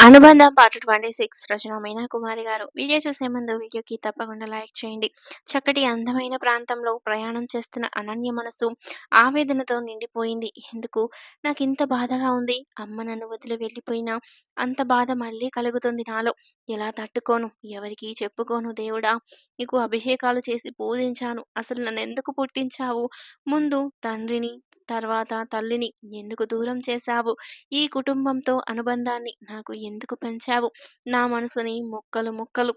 అనుబంధం పార్ట్ 26 రచన మీనా కుమారి గారు. వీడియో చూసే ముందు వీడియోకి తప్పకుండా లైక్ చేయండి. చక్కటి అందమైన ప్రాంతంలో ప్రయాణం చేస్తున్న అనన్య మనసు ఆవేదనతో నిండిపోయింది. ఎందుకు నాకు ఇంత బాధగా ఉంది? అమ్మ నన్ను వదిలి వెళ్ళిపోయినా అంత బాధ మళ్ళీ కలుగుతుంది నాలో. ఎలా తట్టుకోను? ఎవరికి చెప్పుకోను దేవుడా! నీకు అభిషేకాలు చేసి పూజించాను. అసలు నన్ను ఎందుకు పుట్టించావు? ముందు తండ్రిని తర్వాత తల్లిని ఎందుకు దూరం చేశావు? ఈ కుటుంబంతో అనుబంధాన్ని నాకు ఎందుకు పెంచావు? నా మనసుని ముక్కలు ముక్కలు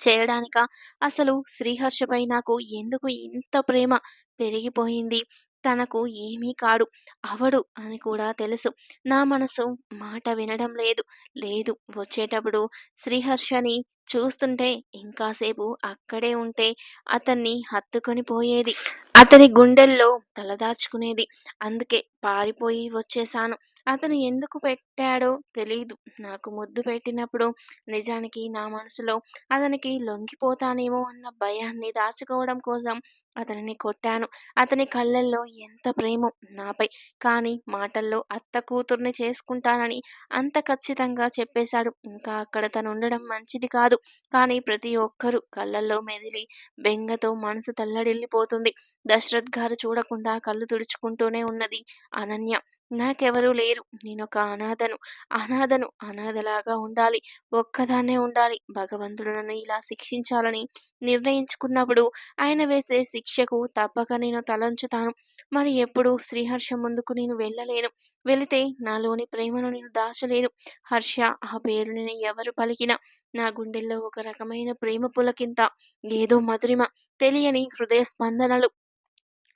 చేయడానికా? అసలు శ్రీహర్షపై నాకు ఎందుకు ఇంత ప్రేమ పెరిగిపోయింది? తనకు ఏమీ కాడు, అవడు అని కూడా తెలుసు. నా మనసు మాట వినడం లేదు. లేదు వచ్చేటప్పుడు శ్రీహర్షని చూస్తుంటే ఇంకాసేపు అక్కడే ఉంటే అతన్ని హత్తుకొని పోయేది. అతని గుండెల్లో తలదాచుకునేది. అందుకే పారిపోయి వచ్చేశాను. అతను ఎందుకు పెట్టాడో తెలీదు. నాకు ముద్దు పెట్టినప్పుడు నిజానికి నా మనసులో అతనికి లొంగిపోతానేమో అన్న భయాన్ని దాచుకోవడం కోసం అతనిని కొట్టాను. అతని కళ్ళల్లో ఎంత ప్రేమో నాపై. కానీ మాటల్లో అత్త కూతుర్ని చేసుకుంటానని అంత ఖచ్చితంగా చెప్పేశాడు. ఇంకా అక్కడ తను ఉండడం మంచిది కాదు. కానీ ప్రతి ఒక్కరూ కళ్ళల్లో మెదిలి బెంగతో మనసు తల్లడిల్లిపోతుంది. దశరథ్ గారు చూడకుండా కళ్ళు తుడుచుకుంటూనే ఉన్నది అనన్య. నాకెవరూ లేరు. నేనొక అనాథను. అనాథను. అనాథలాగా ఉండాలి. ఒక్కదాన్నే ఉండాలి. భగవంతుడు నన్ను ఇలా శిక్షించాలని నిర్ణయించుకున్నప్పుడు ఆయన వేసే శిక్షకు తప్పక నేను తలంచుతాను మరి ఎప్పుడు శ్రీహర్ష ముందుకు నేను వెళ్ళలేను. వెళితే నాలోని ప్రేమను నేను దాచలేను. హర్ష ఆ పేరుని ఎవరు పలికినా నా గుండెల్లో ఒక రకమైన ప్రేమ పులకింత. ఏదో మధురిమ. తెలియని హృదయ స్పందనలు.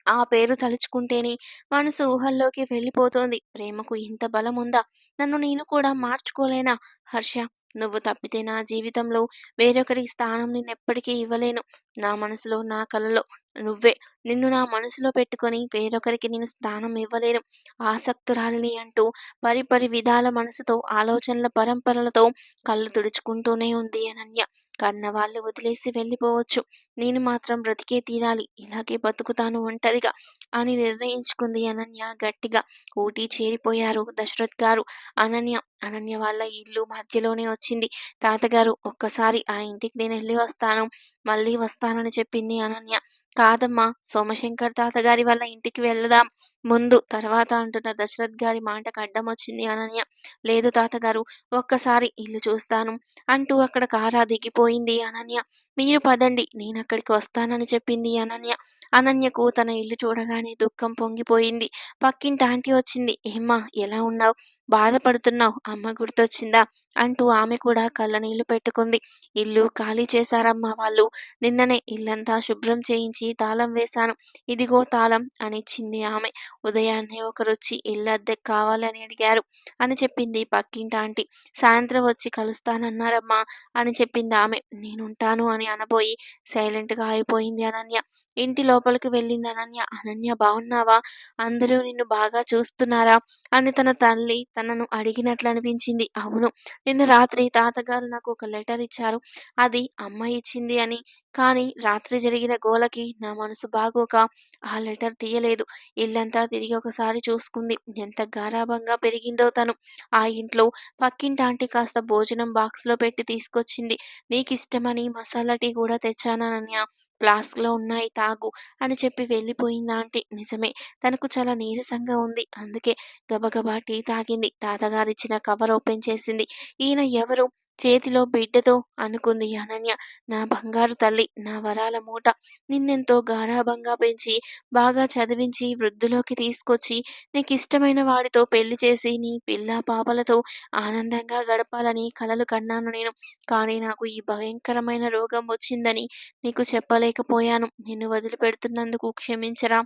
ఆ పేరు తలుచుకుంటేనే మనసు ఊహల్లోకి వెళ్ళిపోతోంది. ప్రేమకు ఇంత బలముందా? నన్ను నేను కూడా మార్చుకోలేనా? హర్ష నువ్వు తప్పితే నా జీవితంలో వేరొకరి స్థానం నేను ఎప్పటికీ ఇవ్వలేను. నా మనసులో నా కలలో నువ్వే. నిన్ను నా మనసులో పెట్టుకొని వేరొకరికి నేను స్థానం ఇవ్వలేను. ఆసక్తురాలిని అంటూ పరిపరి విధాల మనసుతో ఆలోచనల పరంపరలతో కళ్ళు తుడుచుకుంటూనే ఉంది అనన్య. కన్న వాళ్ళు వదిలేసి వెళ్ళిపోవచ్చు. నేను మాత్రం బ్రతికే తీరాలి. ఇలాగే బతుకుతాను ఒంటరిగా అని నిర్ణయించుకుంది అనన్య గట్టిగా. ఊటీ చేరిపోయారు దశరథ్ గారు. అనన్య అనన్య వాళ్ళ ఇల్లు మధ్యలోనే వచ్చింది. తాతగారు ఒక్కసారి ఆ ఇంటికి నేను వెళ్ళి వస్తాను. మళ్ళీ వస్తానని చెప్పింది అనన్య. కాదమ్మా సోమశంకర్ తాతగారి వాళ్ళ ఇంటికి వెళ్దాం ముందు తర్వాత అంటున్న దశరథ్ గారి మాటకు అడ్డమొచ్చింది అనన్య. లేదు తాతగారు ఒక్కసారి ఇల్లు చూస్తాను అంటూ అక్కడ కారా దిగిపోయింది అనన్య. మీరు పదండి నేను అక్కడికి వస్తానని చెప్పింది అనన్య. అనన్యకు తన ఇల్లు చూడగానే దుఃఖం పొంగిపోయింది. పక్కింటి ఆంటీ వచ్చింది. ఏమ్మా ఎలా ఉన్నావు బాధపడుతున్నావు అమ్మ గుర్తొచ్చిందా? అంటూ ఆమె కూడా కళ్ళనీళ్ళు పెట్టుకుంది. ఇల్లు ఖాళీ చేశారమ్మా వాళ్ళు. నిన్ననే ఇల్లంతా శుభ్రం చేయించి తాళం వేశాను. ఇదిగో తాళం అనిచ్చింది ఆమె. ఉదయాన్నే ఒకరొచ్చి ఇల్లు అద్దెకు కావాలని అడిగారు అని చెప్పింది పక్కింటి ఆంటీ. సాయంత్రం వచ్చి కలుస్తానన్నారమ్మా అని చెప్పింది ఆమె. నేనుంటాను అని అనబోయి సైలెంట్గా అయిపోయింది అనన్య. ఇంటి లోపలికి వెళ్ళింది అనన్య. అనన్య బాగున్నావా అందరూ నిన్ను బాగా చూస్తున్నారా? అని తన తల్లి తనను అడిగినట్లు అనిపించింది అవును. నిన్న రాత్రి తాతగారు నాకు ఒక లెటర్ ఇచ్చారు. అది అమ్మ ఇచ్చింది అని. కానీ రాత్రి జరిగిన గోలకి నా మనసు బాగోక ఆ లెటర్ తీయలేదు. ఇల్లంతా తిరిగి ఒకసారి చూసుకుంది. ఎంత గారాబంగా పెరిగిందో తను. ఆ ఇంట్లో పక్కింటి ఆంటీ కాస్త భోజనం బాక్స్‌లో పెట్టి తీసుకొచ్చింది. నీకు ఇష్టమని మసాలా టీ కూడా తెచ్చాననన్య. ఫ్లాస్క్‌లో ఉన్నాయి తాగు అని చెప్పి వెళ్ళిపోయింది ఆంటీ. నిజమే తనకు చాలా నీరసంగా ఉంది. అందుకే గబగబా టీ తాగింది. తాతగారిచ్చిన కవర్ ఓపెన్ చేసింది. ఈయన ఎవరు? చేతిలో బిడ్డతో అనుకుంది అనన్య. నా బంగారు తల్లి. నా వరాల మూట. నిన్నెంతో గారాభంగా పెంచి బాగా చదివించి వృద్ధిలోకి తీసుకొచ్చి నీకిష్టమైన వాడితో పెళ్ళి చేసి నీ పిల్ల పాపలతో ఆనందంగా గడపాలని కలలు కన్నాను నేను. కానీ నాకు ఈ భయంకరమైన రోగం వచ్చిందని నీకు చెప్పలేకపోయాను. నిన్ను వదిలిపెడుతున్నందుకు క్షమించరా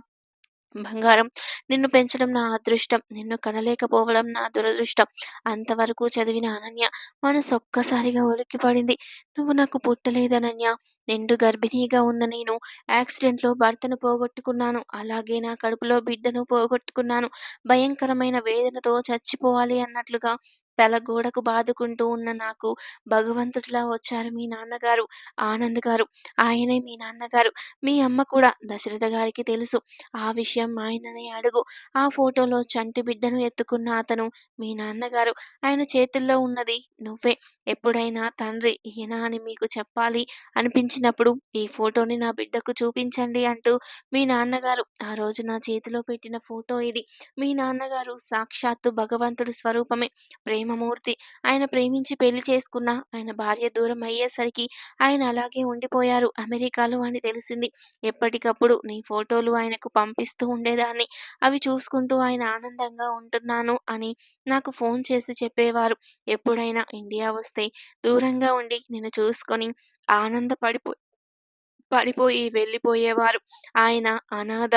బంగారం. నిన్ను పెంచడం నా అదృష్టం. నిన్ను కనలేకపోవడం నా దురదృష్టం. అంతవరకు చదివిన అనన్య మనసు ఒక్కసారిగా ఉలిక్కిపడింది. నువ్వు నాకు పుట్టలేదనన్య. నిండు గర్భిణీగా ఉన్న నేను యాక్సిడెంట్లో భర్తను పోగొట్టుకున్నాను. అలాగే నా కడుపులో బిడ్డను పోగొట్టుకున్నాను. భయంకరమైన వేదనతో చచ్చిపోవాలి అన్నట్లుగా తల గోడకు బాదుకుంటూ ఉన్న నాకు భగవంతుడిలా వచ్చారు మీ నాన్నగారు ఆనంద్ గారు. ఆయనే మీ నాన్నగారు. మీ అమ్మ కూడా దశరథ గారికి తెలుసు. ఆ విషయం ఆయననే అడుగు. ఆ ఫోటోలో చంటి బిడ్డను ఎత్తుకున్న అతను మీ నాన్నగారు. ఆయన చేతుల్లో ఉన్నది నువ్వే. ఎప్పుడైనా తండ్రి ఈయన అని మీకు చెప్పాలి అనిపించినప్పుడు ఈ ఫోటోని నా బిడ్డకు చూపించండి అంటూ మీ నాన్నగారు ఆ రోజు నా చేతిలో పెట్టిన ఫోటో ఇది. మీ నాన్నగారు సాక్షాత్తు భగవంతుడి స్వరూపమే. ప్రేమమూర్తి. ఆయన ప్రేమించి పెళ్ళి చేసుకున్న ఆయన భార్య దూరం అయ్యేసరికి ఆయన అలాగే ఉండిపోయారు అమెరికాలో అని తెలిసింది. ఎప్పటికప్పుడు నీ ఫోటోలు ఆయనకు పంపిస్తూ ఉండేదాన్ని. అవి చూసుకుంటూ ఆయన ఆనందంగా ఉంటున్నాను అని నాకు ఫోన్ చేసి చెప్పేవారు. ఎప్పుడైనా ఇండియా వస్తే దూరంగా ఉండి నేను చూసుకొని ఆనందపడిపో పడిపోయి వెళ్ళిపోయేవారు. ఆయన అనాథ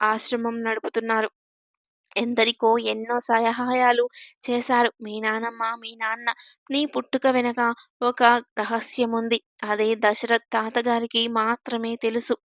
ఆశ్రమం నడుపుతున్నారు. ఎందరికో ఎన్నో సహాయాలు చేశారు. మీ నానమ్మ, మీ నాన్న. నీ పుట్టుక వెనక ఒక రహస్యముంది. అది దశరథ్ తాతగారికి మాత్రమే తెలుసు.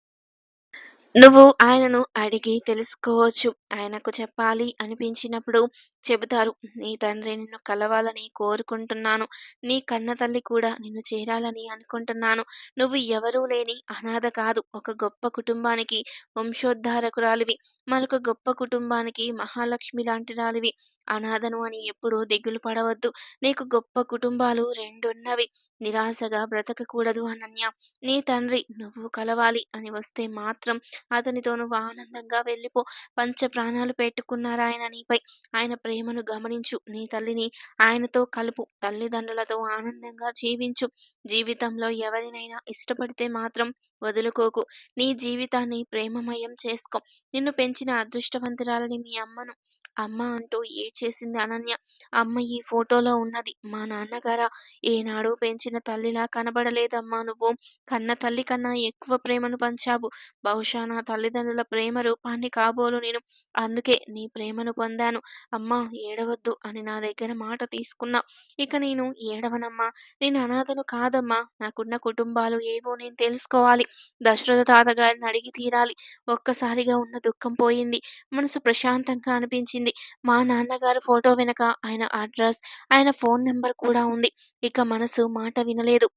నువ్వు ఆయనను అడిగి తెలుసుకోవచ్చు. ఆయనకు చెప్పాలి అనిపించినప్పుడు చెబుతారు. నీ తండ్రి నిన్ను కలవాలని కోరుకుంటున్నాను. నీ కన్న తల్లి కూడా నిన్ను చేరాలని అనుకుంటున్నాను. నువ్వు ఎవరూ లేని అనాథ కాదు. ఒక గొప్ప కుటుంబానికి వంశోద్ధారకురాలివి. మరొక గొప్ప కుటుంబానికి మహాలక్ష్మి లాంటి రాలివి అనాథను అని ఎప్పుడూ దిగులు పడవద్దు. నీకు గొప్ప కుటుంబాలు రెండున్నవి. నిరాశగా బ్రతకకూడదు అనన్య. నీ తండ్రి నువ్వు కలవాలి అని వస్తే మాత్రం అతనితో నువ్వు ఆనందంగా వెళ్ళిపో. పంచప్రాణాలు పెట్టుకున్నారాయన నీపై. ఆయన ప్రేమను గమనించు. నీ తల్లిని ఆయనతో కలుపు. తల్లిదండ్రులతో ఆనందంగా జీవించు. జీవితంలో ఎవరినైనా ఇష్టపడితే మాత్రం వదులుకోకు. నీ జీవితాన్ని ప్రేమమయం చేసుకో. నిన్ను పెంచిన అదృష్టవంతురాలని మీ అమ్మను. అమ్మ అంటూ ఏడ్చేసింది అనన్య. అమ్మ ఈ ఫోటోలో ఉన్నది మా నాన్నగారా? ఏనాడు పెంచిన తల్లిలా కనబడలేదమ్మా నువ్వు. కన్న తల్లి కన్నా ఎక్కువ ప్రేమను పంచావు. బహుశా నా తల్లిదండ్రుల ప్రేమ రూపాన్ని కాబోలు నేను. అందుకే నీ ప్రేమను పొందాను. అమ్మా ఏడవద్దు అని నా దగ్గర మాట తీసుకున్నా ఇక నేను ఏడవనమ్మా. నేను అనాథను కాదమ్మా. నాకున్న కుటుంబాలు ఏవో నేను తెలుసుకోవాలి. దశరథ తాతగారిని అడిగి తీరాలి. ఒక్కసారిగా ఉన్న దుఃఖం పోయింది. మనసు ప్రశాంతంగా అనిపించింది. మా నాన్నగారు ఫోటో వెనక ఆయన అడ్రస్, ఆయన ఫోన్ నెంబర్ కూడా ఉంది. ఇక మనసు మాట వినలేదు.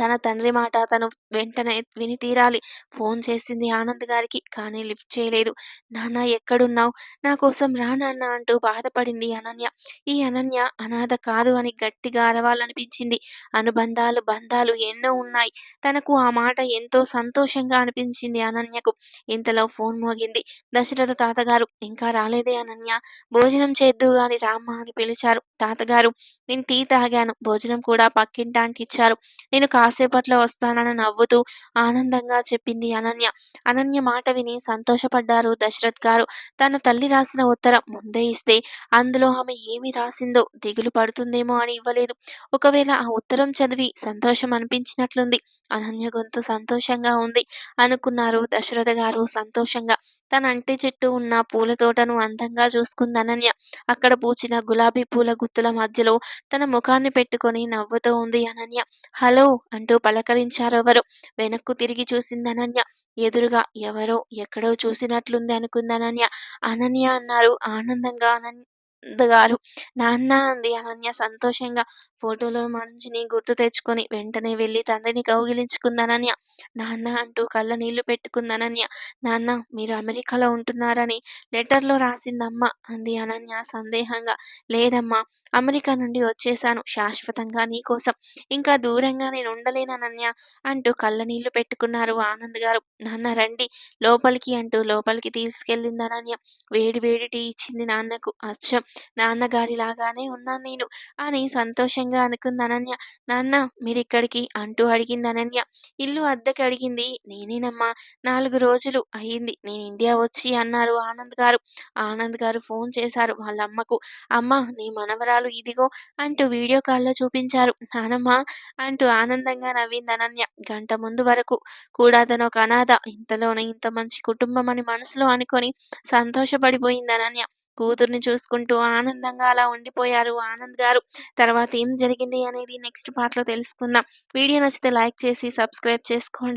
తన తండ్రి మాట తను వెంటనే విని తీరాలి. ఫోన్ చేసింది ఆనంద్ గారికి. కానీ లిఫ్ట్ చేయలేదు. నాన్న ఎక్కడున్నావు నా కోసం రా నాన్న అంటూ బాధపడింది అనన్య. ఈ అనన్య అనాథ కాదు అని గట్టిగా అరవాలనిపించింది. అనుబంధాలు, బంధాలు ఎన్నో ఉన్నాయి. తనకు ఆ మాట ఎంతో సంతోషంగా అనిపించింది అనన్యకు. ఇంతలో ఫోన్ మోగింది. దశరథ తాతగారు ఇంకా రాలేదే అనన్య. భోజనం చేద్దు గాని రామ్మ అని పిలిచారు. తాతగారు నేను టీ తాగాను. భోజనం కూడా పక్కింటానికి ఇచ్చారు. నేను కా కాసేపట్లో వస్తానని నవ్వుతూ ఆనందంగా చెప్పింది అనన్య. అనన్య మాట విని సంతోషపడ్డారు దశరథ్ గారు. తన తల్లి రాసిన ఉత్తరం ముందే ఇస్తే అందులో ఆమె ఏమి రాసిందో దిగులు పడుతుందేమో అని ఇవ్వలేదు. ఒకవేళ ఆ ఉత్తరం చదివి సంతోషం అనిపించినట్లుంది. అనన్య గొంతు సంతోషంగా ఉంది అనుకున్నారు దశరథ గారు సంతోషంగా. తన అంటి చుట్టూ ఉన్న పూల తోటను అందంగా చూసుకుంది అనన్య. అక్కడ పూచిన గులాబీ పూల గుత్తుల మధ్యలో తన ముఖాన్ని పెట్టుకొని నవ్వుతూ ఉంది అనన్య. హలో అంటూ పలకరించారెవరో. వెనక్కు తిరిగి చూసింది అనన్య. ఎదురుగా ఎవరో ఎక్కడో చూసినట్లుంది అనుకుంది అనన్య. అనన్య అన్నారు ఆనందంగా అనన్య గారు. నాన్న అంది అనన్య సంతోషంగా. ఫోటోలో మనిషిని గుర్తు తెచ్చుకొని వెంటనే వెళ్ళి తండ్రిని కౌగిలించుకుంది నాన్న అంటూ కళ్ళ నీళ్ళు పెట్టుకుందానన్య నాన్న మీరు అమెరికాలో ఉంటున్నారని లెటర్లో రాసిందమ్మ అంది అనన్య సందేహంగా. లేదమ్మా అమెరికా నుండి వచ్చేశాను శాశ్వతంగా నీకోసం. ఇంకా దూరంగా నేను ఉండలేననన్య అంటూ కళ్ళ నీళ్ళు పెట్టుకున్నారు ఆనంద్ గారు. నాన్న రండి లోపలికి అంటూ లోపలికి తీసుకెళ్ళింది అనన్య. వేడి వేడి టీ ఇచ్చింది నాన్నకు. అచ్చం నాన్నగారిలాగానే ఉన్నాను నేను అని సంతోషం సంతోషంగా అనుకుంది అనన్య. నాన్న మీరిక్కడికి అంటూ అడిగింది అనన్య. ఇల్లు అద్దెకి అడిగింది నేనేనమ్మా. నాలుగు రోజులు అయింది నేను ఇండియా వచ్చి అన్నారు ఆనంద్ గారు. ఆనంద్ గారు ఫోన్ చేశారు వాళ్ళ అమ్మకు అమ్మా నీ మనవరాలు ఇదిగో అంటూ వీడియో కాల్లో చూపించారు. నానమ్మ అంటూ ఆనందంగా నవ్వింది అనన్య. గంట ముందు వరకు కూడా తనొక అనాథ. ఇంతలోనే ఇంత మంచి కుటుంబం అని మనసులో అనుకొని సంతోషపడిపోయింది అనన్య. కూతుర్ని చూసుకుంటూ ఆనందంగా అలా ఉండిపోయారు ఆనంద్ గారు. తర్వాత ఏం జరిగింది అనేది నెక్స్ట్ పార్ట్‌లో తెలుసుకుందాం. వీడియో నచ్చితే లైక్ చేసి సబ్స్క్రైబ్ చేసుకోండి.